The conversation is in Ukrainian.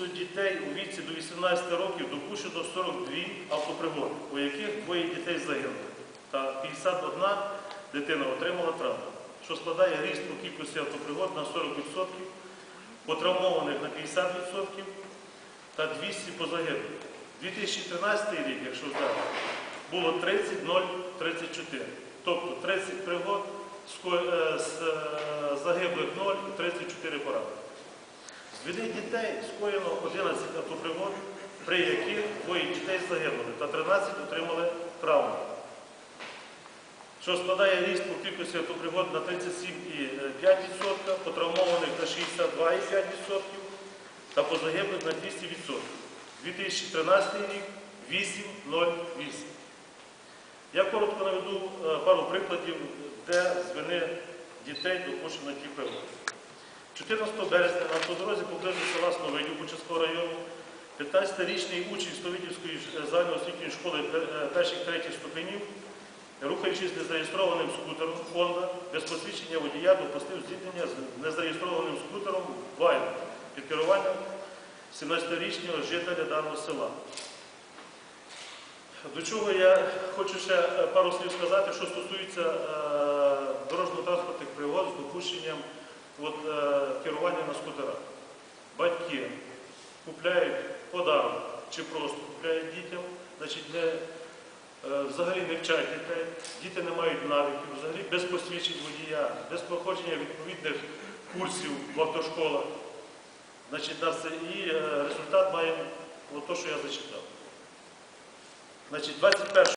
кількістю дітей у віці до 18 років допущено 42 автопригоди, у яких двоє дітей загинули, та 51 дитина отримала травму, що складає ріст по кількості автопригод на 40%, потравмованих на 50% та 200 позагиблих. 2013 рік, якщо так, було 30-0-34. Тобто 30 пригод, е, з е, загиблих 0 і 34 поранених. З дітей скоєно 11 автопригод, при яких двоє дітей загинули та 13 отримали травми, що складає ріст по кількості автопригод на 37,5%, потравмованих на 62,5% та позагиблих на 200%. 2013 рік 8,08. Я коротко наведу е, пару прикладів, де з вини дітей допущено ті пригоди. 14 березня на 15-річний учень Сновидівської загальноосвітньої школи е, перших третіх ступенів, рухаючись незареєстрованим скутером Honda, без посвідчення водія допустив зіткнення з незареєстрованим скутером Вайн під керуванням 17-річного жителя даного села. До чого я хочу ще е, пару слів сказати, що стосується е, дорожньо-транспортних пригод з допущенням е, керування на скутерах. Батьки купляють подарок чи просто купляють дітям, значить, не, взагалі не вчать дітей, діти не мають навиків, взагалі без посвідчень водія, без проходження відповідних курсів в автошколах. Значить, нас і е, результат от то, що я зачитав. Значить, 21